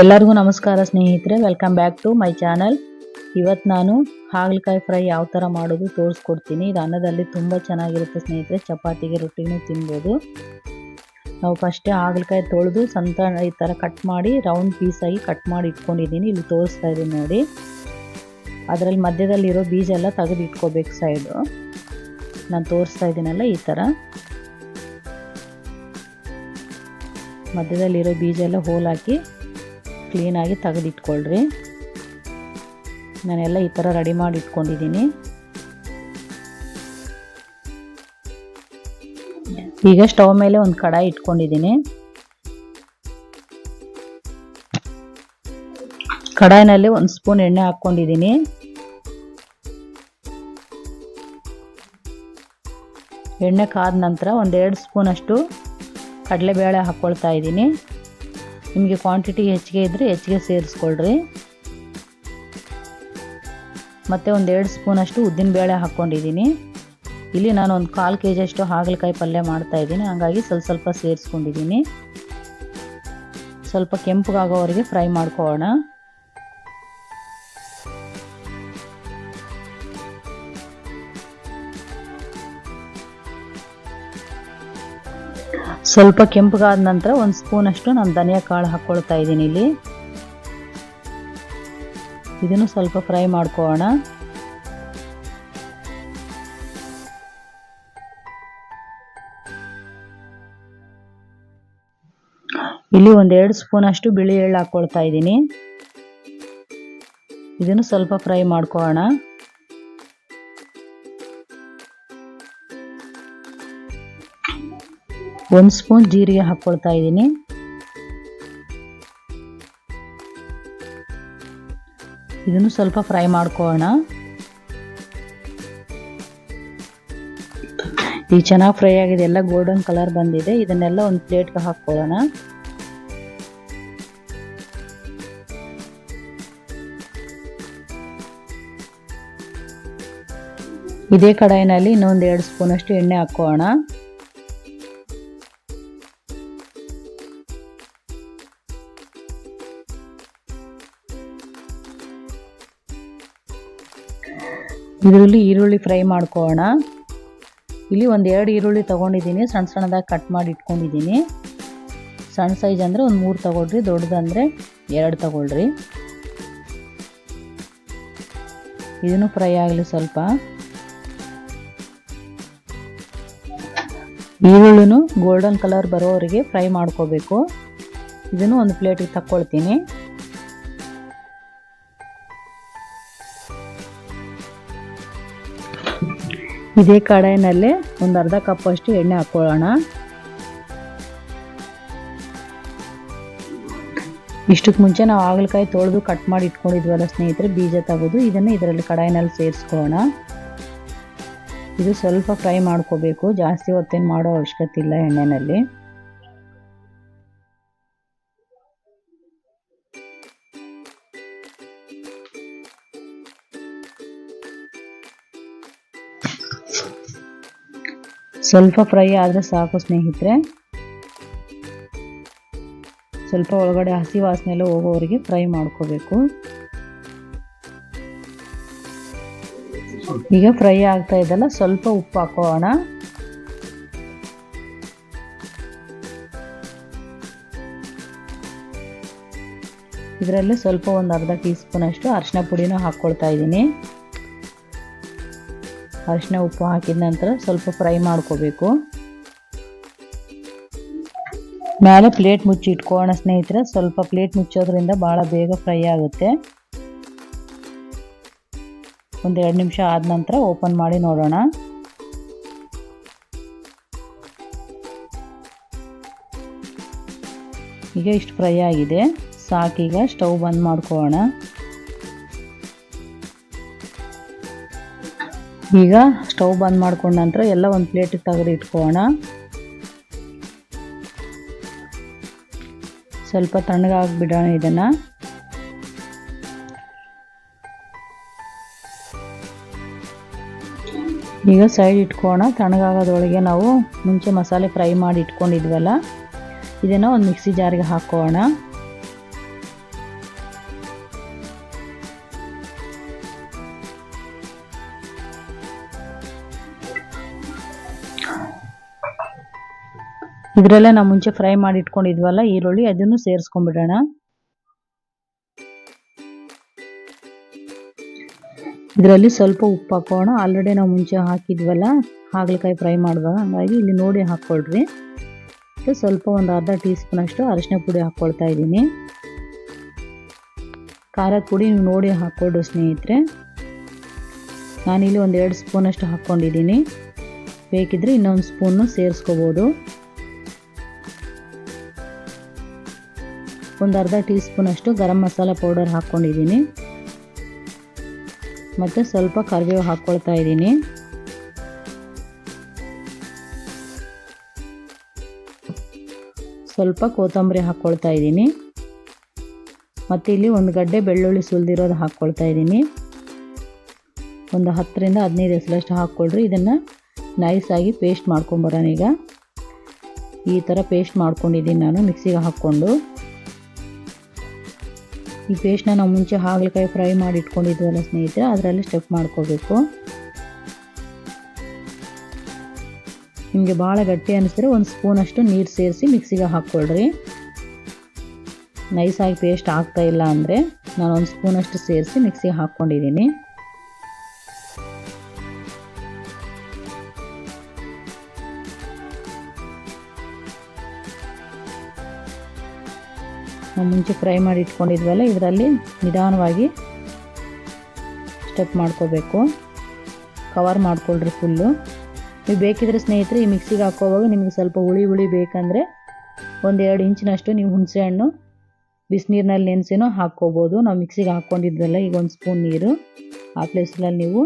ಎಲ್ಲರಿಗೂ ನಮಸ್ಕಾರ ಸ್ನೇಹಿತರೆ welcome back to my channel ಇವತ್ತು ನಾನು ಹಾಗಲಕಾಯಿ ಫ್ರೈ ಯಾವ ಥರ ಮಾಡೋದು ತೋರಿಸ್ಕೊಡ್ತೀನಿ. ಇದು ಅನ್ನದಲ್ಲಿ ತುಂಬ ಚೆನ್ನಾಗಿರುತ್ತೆ ಸ್ನೇಹಿತರೆ, ಚಪಾತಿಗೆ ರೊಟ್ಟಿನೂ ತಿನ್ಬೋದು. ನಾವು ಫಸ್ಟೇ ಹಾಗಲಕಾಯಿ ತೊಳೆದು ಸಂತ ಈ ಥರ ಕಟ್ ಮಾಡಿ ರೌಂಡ್ ಪೀಸಾಗಿ ಕಟ್ ಮಾಡಿ ಇಟ್ಕೊಂಡಿದ್ದೀನಿ. ಇಲ್ಲಿ ತೋರಿಸ್ತಾ ಇದ್ದೀನಿ ನೋಡಿ. ಅದರಲ್ಲಿ ಮಧ್ಯದಲ್ಲಿರೋ ಬೀಜ ಎಲ್ಲ ತೆಗೆದು ಇಟ್ಕೋಬೇಕು ಸೈಡು ನಾನು ತೋರಿಸ್ತಾ ಇದ್ದೀನಲ್ಲ ಈ ಥರ ಮಧ್ಯದಲ್ಲಿರೋ ಬೀಜ ಎಲ್ಲ ಹೋಲ್ ಹಾಕಿ ಕ್ಲೀನಾಗಿ ತೆಗೆದಿಟ್ಕೊಳ್ರಿ. ನಾನೆಲ್ಲ ಈ ಥರ ರೆಡಿ ಮಾಡಿ ಇಟ್ಕೊಂಡಿದ್ದೀನಿ. ಈಗ ಸ್ಟವ್ ಮೇಲೆ ಒಂದು ಕಡಾಯಿ ಇಟ್ಕೊಂಡಿದ್ದೀನಿ. ಕಡಾಯಿನಲ್ಲಿ ಒಂದು ಸ್ಪೂನ್ ಎಣ್ಣೆ ಹಾಕ್ಕೊಂಡಿದ್ದೀನಿ. ಎಣ್ಣೆ ಕಾದ ನಂತರ ಒಂದೆರಡು ಸ್ಪೂನಷ್ಟು ಕಡಲೆಬೇಳೆ ಹಾಕ್ಕೊಳ್ತಾ ಇದ್ದೀನಿ. ನಿಮಗೆ ಕ್ವಾಂಟಿಟಿ ಹೆಚ್ಚಿಗೆ ಇದ್ದರೆ ಹೆಚ್ಚಿಗೆ ಸೇರಿಸ್ಕೊಳ್ರಿ. ಮತ್ತು ಒಂದು ಎರಡು ಸ್ಪೂನಷ್ಟು ಉದ್ದಿನಬೇಳೆ ಹಾಕ್ಕೊಂಡಿದ್ದೀನಿ. ಇಲ್ಲಿ ನಾನು ಒಂದು ಕಾಲು ಕೆ ಜಿಯಷ್ಟು ಹಾಗಲಕಾಯಿ ಪಲ್ಯ ಮಾಡ್ತಾ ಇದ್ದೀನಿ. ಹಾಗಾಗಿ ಸ್ವಲ್ಪ ಸ್ವಲ್ಪ ಸೇರಿಸ್ಕೊಂಡಿದ್ದೀನಿ. ಸ್ವಲ್ಪ ಕೆಂಪಗಾಗೋವರೆಗೆ ಫ್ರೈ ಮಾಡ್ಕೊಳ್ಳೋಣ. ಸ್ವಲ್ಪ ಕೆಂಪಗಾದ ನಂತರ ಒಂದು ಸ್ಪೂನ್ ಅಷ್ಟು ನಾನು ಧನಿಯಾ ಕಾಳು ಹಾಕ್ಕೊಳ್ತಾ ಇದ್ದೀನಿ ಇಲ್ಲಿ. ಇದನ್ನು ಸ್ವಲ್ಪ ಫ್ರೈ ಮಾಡ್ಕೋಣ ಇಲ್ಲಿ ಒಂದೆರಡು ಸ್ಪೂನ್ ಅಷ್ಟು ಬಿಳಿ ಎಳ್ಳು ಹಾಕ್ಕೊಳ್ತಾ ಇದ್ದೀನಿ. ಇದನ್ನು ಸ್ವಲ್ಪ ಫ್ರೈ ಮಾಡ್ಕೊಳ್ಳೋಣ ಒಂದು ಸ್ಪೂನ್ ಜೀರಿಗೆ ಹಾಕ್ಕೊಳ್ತಾ ಇದ್ದೀನಿ. ಇದನ್ನು ಸ್ವಲ್ಪ ಫ್ರೈ ಮಾಡ್ಕೊಳ್ಳೋಣ. ಈ ಚೆನ್ನಾಗಿ ಫ್ರೈ ಆಗಿದೆ, ಎಲ್ಲ ಗೋಲ್ಡನ್ ಕಲರ್ ಬಂದಿದೆ. ಇದನ್ನೆಲ್ಲ ಒಂದು ಪ್ಲೇಟ್ಗೆ ಹಾಕ್ಕೊಳ್ಳೋಣ. ಇದೇ ಕಡಾಯಿನಲ್ಲಿ ಇನ್ನೊಂದು ಎರಡು ಸ್ಪೂನಷ್ಟು ಎಣ್ಣೆ ಹಾಕ್ಕೊಳ್ಳೋಣ. ಇದರಲ್ಲಿ ಈರುಳ್ಳಿ ಫ್ರೈ ಮಾಡ್ಕೊಳ್ಳೋಣ ಇಲ್ಲಿ ಒಂದು ಎರಡು ಈರುಳ್ಳಿ ತೊಗೊಂಡಿದ್ದೀನಿ. ಸಣ್ಣ ಸಣ್ಣದಾಗಿ ಕಟ್ ಮಾಡಿ ಇಟ್ಕೊಂಡಿದ್ದೀನಿ. ಸಣ್ಣ ಸೈಜ್ ಅಂದರೆ ಒಂದು ಮೂರು ತೊಗೊಳ್ರಿ ದೊಡ್ಡದಂದರೆ ಎರಡು ತೊಗೊಳ್ರಿ. ಇದನ್ನು ಫ್ರೈ ಆಗಲಿ ಸ್ವಲ್ಪ. ಈರುಳ್ಳಿನೂ ಗೋಲ್ಡನ್ ಕಲರ್ ಬರೋವರೆಗೆ ಫ್ರೈ ಮಾಡ್ಕೋಬೇಕು. ಇದನ್ನು ಒಂದು ಪ್ಲೇಟಿಗೆ ತಕ್ಕೊಳ್ತೀನಿ. ಇದೇ ಕಡಾಯಿನಲ್ಲಿ ಒಂದು ಅರ್ಧ ಕಪ್ ಅಷ್ಟು ಎಣ್ಣೆ ಹಾಕ್ಕೊಳ್ಳೋಣ. ಇಷ್ಟಕ್ಕೆ ಮುಂಚೆ ನಾವು ಹಾಗಲಕಾಯಿ ತೊಳೆದು ಕಟ್ ಮಾಡಿ ಇಟ್ಕೊಂಡಿದ್ವಲ್ಲ ಸ್ನೇಹಿತರೆ, ಬೀಜ ತೆಗೆದು ಇದನ್ನು ಇದರಲ್ಲಿ ಕಡಾಯಿನಲ್ಲಿ ಸೇರಿಸ್ಕೊಳ್ಳೋಣ. ಇದು ಸ್ವಲ್ಪ ಫ್ರೈ ಮಾಡ್ಕೋಬೇಕು, ಜಾಸ್ತಿ ಹೊತ್ತೇನು ಮಾಡೋ ಅವಶ್ಯಕತೆ ಇಲ್ಲ ಎಣ್ಣೆಯಲ್ಲಿ ಸ್ವಲ್ಪ ಫ್ರೈ ಆದರೆ ಸಾಕು ಸ್ನೇಹಿತರೆ. ಸ್ವಲ್ಪ ಒಳಗಡೆ ಹಸಿ ವಾಸನೆ ಎಲ್ಲ ಹೋಗೋವರೆಗೆ ಫ್ರೈ ಮಾಡ್ಕೋಬೇಕು. ಈಗ ಫ್ರೈ ಆಗ್ತಾ ಇದೆಲ್ಲ ಸ್ವಲ್ಪ ಉಪ್ಪು ಹಾಕೋಣ. ಇದರಲ್ಲಿ ಸ್ವಲ್ಪ ಒಂದು ಅರ್ಧ ಟೀ ಸ್ಪೂನ್ ಅಷ್ಟು ಅರಿಶಿನ ಪುಡಿನೂ ಹಾಕ್ಕೊಳ್ತಾ ಇದ್ದೀನಿ. ಅರಿಶಿನ ಉಪ್ಪು ಹಾಕಿದ ನಂತರ ಸ್ವಲ್ಪ ಫ್ರೈ ಮಾಡ್ಕೋಬೇಕು. ಮೇಲೆ ಪ್ಲೇಟ್ ಮುಚ್ಚಿ ಇಟ್ಕೋಣ ಸ್ನೇಹಿತರೆ. ಸ್ವಲ್ಪ ಪ್ಲೇಟ್ ಮುಚ್ಚೋದ್ರಿಂದ ಭಾಳ ಬೇಗ ಫ್ರೈ ಆಗುತ್ತೆ. ಒಂದು ಎರಡು ನಿಮಿಷ ಆದ ನಂತರ ಓಪನ್ ಮಾಡಿ ನೋಡೋಣ. ಈಗ ಇಷ್ಟು ಫ್ರೈ ಆಗಿದೆ. ಸಾಕೀಗ ಸ್ಟವ್ ಬಂದ್ ಮಾಡ್ಕೊಳ್ಳೋಣ. ಈಗ ಸ್ಟವ್ ಬಂದ್ ಮಾಡ್ಕೊಂಡ ನಂತರ ಎಲ್ಲ ಒಂದು ಪ್ಲೇಟಿಗೆ ತೆಗೆದು ಇಟ್ಕೋಣ ಸ್ವಲ್ಪ ತಣ್ಣಗಾಗ್ಬಿಡೋಣ ಇದನ್ನು. ಈಗ ಸೈಡ್ ಇಟ್ಕೋಣ ತಣ್ಣಗಾಗೋದ್ರೊಳಗೆ ನಾವು ಮುಂಚೆ ಮಸಾಲೆ ಫ್ರೈ ಮಾಡಿ ಇಟ್ಕೊಂಡಿದ್ವಲ್ಲ, ಇದನ್ನು ಒಂದು ಮಿಕ್ಸಿ ಜಾರಿಗೆ ಹಾಕೋಣ ಇದರಲ್ಲೇ ನಾವು ಮುಂಚೆ ಫ್ರೈ ಮಾಡಿ ಇಟ್ಕೊಂಡಿದ್ವಲ್ಲ ಈರುಳ್ಳಿ, ಅದನ್ನು ಸೇರಿಸ್ಕೊಂಡ್ಬಿಡೋಣ. ಇದರಲ್ಲಿ ಸ್ವಲ್ಪ ಉಪ್ಪು ಹಾಕೋಣ. ಆಲ್ರೆಡಿ ನಾವು ಮುಂಚೆ ಹಾಕಿದ್ವಲ್ಲ, ಹಾಗಲಕಾಯಿ ಫ್ರೈ ಮಾಡುವಾಗ, ಹಾಗಾಗಿ ಇಲ್ಲಿ ನೋಡಿ ಹಾಕ್ಕೊಳ್ರಿ ಸ್ವಲ್ಪ ಒಂದು ಅರ್ಧ ಟೀ ಸ್ಪೂನ್ ಅಷ್ಟು ಅರಿಶಿನ ಪುಡಿ ಹಾಕ್ಕೊಳ್ತಾ ಇದ್ದೀನಿ. ಖಾರದ ಪುಡಿ ನೀವು ನೋಡಿ ಹಾಕ್ಕೊಡು ಸ್ನೇಹಿತರೆ. ನಾನಿಲ್ಲಿ ಒಂದು ಎರಡು ಸ್ಪೂನಷ್ಟು ಹಾಕ್ಕೊಂಡಿದ್ದೀನಿ ಬೇಕಿದ್ರೆ ಇನ್ನೊಂದು ಸ್ಪೂನು ಸೇರಿಸ್ಕೋಬೋದು. ಒಂದು ಅರ್ಧ ಟೀ ಸ್ಪೂನಷ್ಟು ಗರಂ ಮಸಾಲ ಪೌಡರ್ ಹಾಕ್ಕೊಂಡಿದ್ದೀನಿ. ಮತ್ತು ಸ್ವಲ್ಪ ಕರಿಬೇವು ಹಾಕ್ಕೊಳ್ತಾ ಇದ್ದೀನಿ. ಸ್ವಲ್ಪ ಕೊತ್ತಂಬರಿ ಹಾಕ್ಕೊಳ್ತಾ ಇದ್ದೀನಿ. ಮತ್ತು ಇಲ್ಲಿ ಒಂದು ಗಡ್ಡೆ ಬೆಳ್ಳುಳ್ಳಿ ಸುಲಿದಿರೋದು ಹಾಕ್ಕೊಳ್ತಾ ಇದ್ದೀನಿ. ಒಂದು ಹತ್ತರಿಂದ ಹದಿನೈದು ಎಸಲಷ್ಟು ಹಾಕ್ಕೊಳ್ರಿ. ಇದನ್ನು ನೈಸಾಗಿ ಪೇಸ್ಟ್ ಮಾಡ್ಕೊಂಬರೋಣ ಈಗ ಈ ಥರ ಪೇಸ್ಟ್ ಮಾಡ್ಕೊಂಡಿದ್ದೀನಿ ನಾನು ಮಿಕ್ಸಿಗೆ ಹಾಕ್ಕೊಂಡು. ಈ ಪೇಸ್ಟ್ನ ನಾವು ಮುಂಚೆ ಹಾಗಲಕಾಯಿ ಫ್ರೈ ಮಾಡಿ ಇಟ್ಕೊಂಡಿದ್ವಲ್ಲ ಸ್ನೇಹಿತರೆ, ಅದರಲ್ಲಿ ಸ್ಟೆಪ್ ಮಾಡ್ಕೋಬೇಕು. ನಿಮಗೆ ಭಾಳ ಗಟ್ಟಿ ಅನಿಸಿದ್ರೆ ಒಂದು ಸ್ಪೂನಷ್ಟು ನೀರು ಸೇರಿಸಿ ಮಿಕ್ಸಿಗೆ ಹಾಕ್ಕೊಳ್ರಿ. ನೈಸಾಗಿ ಪೇಸ್ಟ್ ಆಗ್ತಾ ಇಲ್ಲ ಅಂದರೆ ನಾನು ಒಂದು ಸ್ಪೂನಷ್ಟು ಸೇರಿಸಿ ಮಿಕ್ಸಿಗೆ ಹಾಕ್ಕೊಂಡಿದ್ದೀನಿ. ನಾವು ಮುಂಚೆ ಫ್ರೈ ಮಾಡಿ ಇಟ್ಕೊಂಡಿದ್ವಲ್ಲ, ಇದರಲ್ಲಿ ನಿಧಾನವಾಗಿ ಸ್ಟೆಪ್ ಮಾಡ್ಕೋಬೇಕು. ಕವರ್ ಮಾಡ್ಕೊಳ್ರಿ ಫುಲ್ಲು ನೀವು ಬೇಕಿದ್ರೆ ಸ್ನೇಹಿತರೆ, ಈ ಮಿಕ್ಸಿಗೆ ಹಾಕೋವಾಗ ನಿಮಗೆ ಸ್ವಲ್ಪ ಹುಳಿ ಹುಳಿ ಬೇಕಂದರೆ ಒಂದೆರಡು ಇಂಚಿನಷ್ಟು ನೀವು ಹುಣಸೆ ಹಣ್ಣು, ಬಿಸಿನೀರಿನಲ್ಲಿ ನೆನೆಸಿನೂ ಹಾಕ್ಕೋಬೋದು. ನಾವು ಮಿಕ್ಸಿಗೆ ಹಾಕ್ಕೊಂಡಿದ್ವಲ್ಲ, ಈಗ ಒಂದು ಸ್ಪೂನ್ ನೀರು. ಆ ಪ್ಲೇಸ್ನಲ್ಲಿ ನೀವು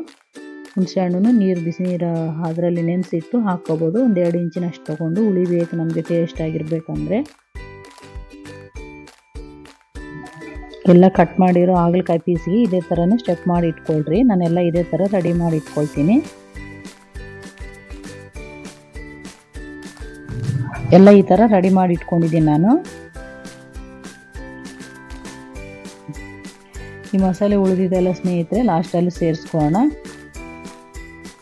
ಹುಣಸೆ ಹಣ್ಣು ನೀರು, ಬಿಸಿನೀರು ಅದರಲ್ಲಿ ನೆನೆಸಿಟ್ಟು ಹಾಕ್ಕೋಬೋದು. ಒಂದೆರಡು ಇಂಚಿನಷ್ಟು ತೊಗೊಂಡು ಹುಳಿ ಬೇಕು, ನಮಗೆ ಟೇಸ್ಟ್ ಆಗಿರಬೇಕಂದ್ರೆ. ಎಲ್ಲ ಕಟ್ ಮಾಡಿರೋ ಹಾಗಲಕಾಯಿ ಪೀಸಿಗೆ ಇದೇ ಥರನೇ ಸ್ಟೆಪ್ ಮಾಡಿ ಇಟ್ಕೊಳ್ರಿ. ನಾನೆಲ್ಲ ಇದೇ ಥರ ರೆಡಿ ಮಾಡಿ ಇಟ್ಕೊಳ್ತೀನಿ. ಎಲ್ಲ ಈ ಥರ ರೆಡಿ ಮಾಡಿ ಇಟ್ಕೊಂಡಿದ್ದೀನಿ ನಾನು. ಈ ಮಸಾಲೆ ಉಳಿದಿದೆಲ್ಲ ಸ್ನೇಹಿತರೆ ಲಾಸ್ಟಲ್ಲಿ ಸೇರಿಸ್ಕೊಳ್ಳೋಣ.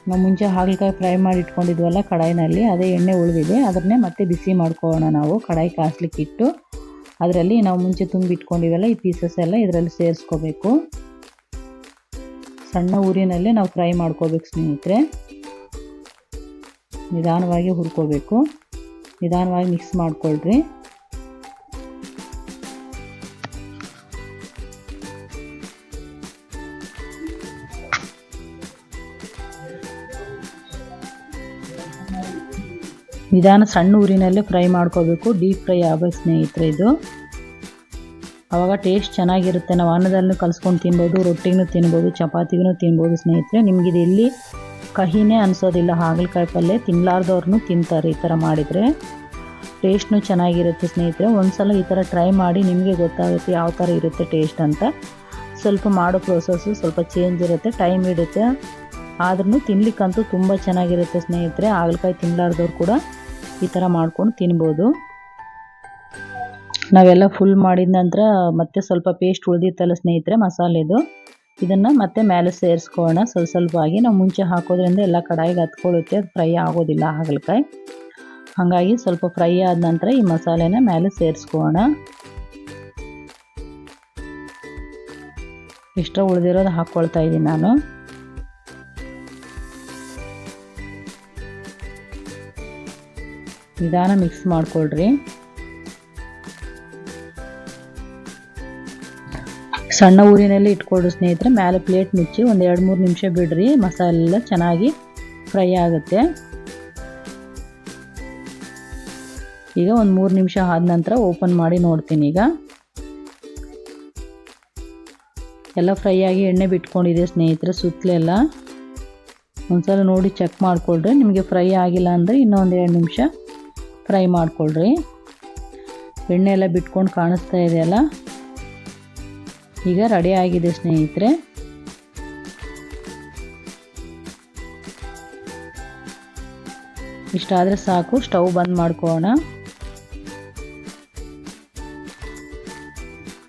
ನಾವು ಮುಂಚೆ ಹಾಗಲಕಾಯಿ ಫ್ರೈ ಮಾಡಿ ಇಟ್ಕೊಂಡಿದ್ವಲ್ಲ ಕಡಾಯಿನಲ್ಲಿ, ಅದೇ ಎಣ್ಣೆ ಉಳಿದಿದೆ. ಅದನ್ನೇ ಮತ್ತೆ ಬಿಸಿ ಮಾಡ್ಕೊಳ್ಳೋಣ ನಾವು, ಕಡಾಯಿ ಕಾಸ್ಲಿಕ್ಕೆ ಇಟ್ಟು ಅದರಲ್ಲಿ ನಾವು ಮುಂಚೆ ತುಂಬಿಟ್ಕೊಂಡಿವಲ್ಲ ಈ ಪೀಸಸ್ ಎಲ್ಲ ಇದರಲ್ಲಿ ಸೇರಿಸ್ಕೋಬೇಕು. ಸಣ್ಣ ಊರಿನಲ್ಲೇ ನಾವು ಫ್ರೈ ಮಾಡ್ಕೋಬೇಕು ಸ್ನೇಹಿತರೆ. ನಿಧಾನವಾಗಿ ಹುರ್ಕೋಬೇಕು. ನಿಧಾನವಾಗಿ ಮಿಕ್ಸ್ ಮಾಡ್ಕೊಳ್ರಿ. ನಿಧಾನ ಸಣ್ಣ ಊರಿನಲ್ಲೇ ಫ್ರೈ ಮಾಡ್ಕೋಬೇಕು, ಡೀಪ್ ಫ್ರೈ ಆಗೋ ಸ್ನೇಹಿತರೆ ಇದು. ಆವಾಗ ಟೇಸ್ಟ್ ಚೆನ್ನಾಗಿರುತ್ತೆ. ನಾವು ಅನ್ನದಲ್ಲೂ ಕಲಿಸ್ಕೊಂಡು ತಿನ್ಬೋದು ರೊಟ್ಟಿಗೂ ತಿನ್ಬೋದು ಚಪಾತಿಗೂ ತಿನ್ಬೋದು ಸ್ನೇಹಿತರೆ. ನಿಮ್ಗೆ ಇದು ಇಲ್ಲಿ ಕಹಿನೇ ಅನಿಸೋದಿಲ್ಲ. ಹಾಗಲಕಾಯಿ ಪಲ್ಯ ತಿನ್ನಲಾರ್ದವ್ರನ್ನೂ ತಿಂತಾರೆ ಈ ಥರ ಮಾಡಿದರೆ. ಟೇಸ್ಟ್ನೂ ಚೆನ್ನಾಗಿರುತ್ತೆ ಸ್ನೇಹಿತರೆ. ಒಂದ್ಸಲ ಈ ಥರ ಟ್ರೈ ಮಾಡಿ ನಿಮಗೆ ಗೊತ್ತಾಗುತ್ತೆ ಯಾವ ಥರ ಇರುತ್ತೆ ಟೇಸ್ಟ್ ಅಂತ. ಸ್ವಲ್ಪ ಮಾಡೋ ಪ್ರೋಸೆಸ್ಸು ಸ್ವಲ್ಪ ಚೇಂಜ್ ಇರುತ್ತೆ, ಟೈಮ್ ಇಡುತ್ತೆ. ಆದ್ರೂ ತಿನ್ಲಿಕ್ಕಂತೂ ತುಂಬ ಚೆನ್ನಾಗಿರುತ್ತೆ ಸ್ನೇಹಿತರೆ. ಹಾಗಲಕಾಯಿ ತಿನ್ನಲಾರ್ದವ್ರು ಕೂಡ ಈ ಥರ ಮಾಡ್ಕೊಂಡು ತಿನ್ಬೋದು. ನಾವೆಲ್ಲ ಫುಲ್ ಮಾಡಿದ ನಂತರ ಮತ್ತೆ ಸ್ವಲ್ಪ ಪೇಸ್ಟ್ ಉಳಿದಿತ್ತಲ್ಲ ಸ್ನೇಹಿತರೆ ಮಸಾಲೆದು, ಇದನ್ನು ಮತ್ತೆ ಮೇಲೆ ಸೇರಿಸ್ಕೊಳ್ಳೋಣ. ಸ್ವಲ್ಪ ಸ್ವಲ್ಪವಾಗಿ ನಾವು ಮುಂಚೆ ಹಾಕೋದ್ರಿಂದ ಎಲ್ಲ ಕಡಾಯಿಗೆ ಹತ್ಕೊಳ್ಳುತ್ತೆ ಅದು ಫ್ರೈ ಆಗೋದಿಲ್ಲ ಹಾಗಲಕಾಯಿ. ಹಾಗಾಗಿ ಸ್ವಲ್ಪ ಫ್ರೈ ಆದ ನಂತರ ಈ ಮಸಾಲೆನ ಮೇಲೆ ಸೇರಿಸ್ಕೊಳ್ಳೋಣ. ಎಷ್ಟೋ ಉಳಿದಿರೋದು ಹಾಕ್ಕೊಳ್ತಾ ಇದ್ದೀನಿ ನಾನು. ನಿಧಾನ ಮಿಕ್ಸ್ ಮಾಡ್ಕೊಳ್ರಿ. ಸಣ್ಣ ಊರಿನಲ್ಲಿ ಇಟ್ಕೊಳ್ರಿ ಸ್ನೇಹಿತರೆ ಮೇಲೆ ಪ್ಲೇಟ್ ಮುಚ್ಚಿ ಒಂದು ಎರಡು ಮೂರು ನಿಮಿಷ ಬಿಡ್ರಿ, ಮಸಾಲೆ ಎಲ್ಲ ಚೆನ್ನಾಗಿ ಫ್ರೈ ಆಗುತ್ತೆ. ಈಗ ಒಂದು ಮೂರು ನಿಮಿಷ ಆದ ನಂತರ ಓಪನ್ ಮಾಡಿ ನೋಡ್ತೀನಿ ಈಗ. ಎಲ್ಲ ಫ್ರೈ ಆಗಿ ಎಣ್ಣೆ ಬಿಟ್ಕೊಂಡಿದೆ ಸ್ನೇಹಿತರೆ ಸುತ್ತಲೆಲ್ಲ ಒಂದ್ಸಲ ನೋಡಿ ಚೆಕ್ ಮಾಡಿಕೊಳ್ರಿ, ನಿಮಗೆ ಫ್ರೈ ಆಗಿಲ್ಲ ಅಂದರೆ ಇನ್ನೊಂದು ಎರಡು ನಿಮಿಷ ಫ್ರೈ ಮಾಡಿಕೊಳ್ರಿ. ಎಣ್ಣೆ ಎಲ್ಲ ಬಿಟ್ಕೊಂಡು ಕಾಣಿಸ್ತಾ ಇದೆಯಲ್ಲ ಈಗ ರೆಡಿ ಆಗಿದೆ ಸ್ನೇಹಿತರೆ. ಇಷ್ಟಾದರೆ ಸಾಕು, ಸ್ಟವ್ ಬಂದ್ ಮಾಡ್ಕೋಣ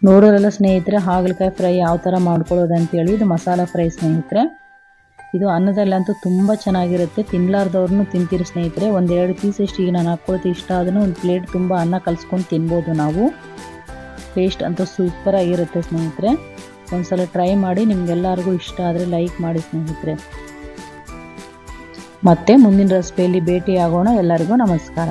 ನೋಡೋರೆಲ್ಲ ಸ್ನೇಹಿತರೆ, ಹಾಗಲಕಾಯಿ ಫ್ರೈ ಯಾವ ಥರ ಮಾಡ್ಕೊಳ್ಳೋದು ಅಂತೇಳಿ, ಇದು ಮಸಾಲ ಫ್ರೈ ಸ್ನೇಹಿತರೆ. ಇದು ಅನ್ನದಲ್ಲಂತೂ ತುಂಬ ಚೆನ್ನಾಗಿರುತ್ತೆ. ತಿನ್ನಲಾರ್ದವ್ರನ್ನೂ ತಿಂತೀರಿ ಸ್ನೇಹಿತರೆ. ಒಂದೆರಡು ಪೀಸ್ ಅಷ್ಟು ಈಗ ನಾನು ಹಾಕ್ಕೊಳ್ತಿ ಇಷ್ಟ ಆದ್ರೂ ಒಂದು ಪ್ಲೇಟ್ ತುಂಬ ಅನ್ನ ಕಲಿಸ್ಕೊಂಡು ತಿನ್ಬೋದು ನಾವು. ಟೇಸ್ಟ್ ಅಂತೂ ಸೂಪರಾಗಿರುತ್ತೆ ಸ್ನೇಹಿತರೆ. ಒಂದ್ಸಲ ಟ್ರೈ ಮಾಡಿ ನಿಮ್ಗೆಲ್ಲರಿಗೂ ಇಷ್ಟ ಆದರೆ ಲೈಕ್ ಮಾಡಿ ಸ್ನೇಹಿತರೆ. ಮತ್ತೆ ಮುಂದಿನ ರೆಸಿಪಿಯಲ್ಲಿ ಭೇಟಿ ಆಗೋಣ ಎಲ್ಲರಿಗೂ ನಮಸ್ಕಾರ.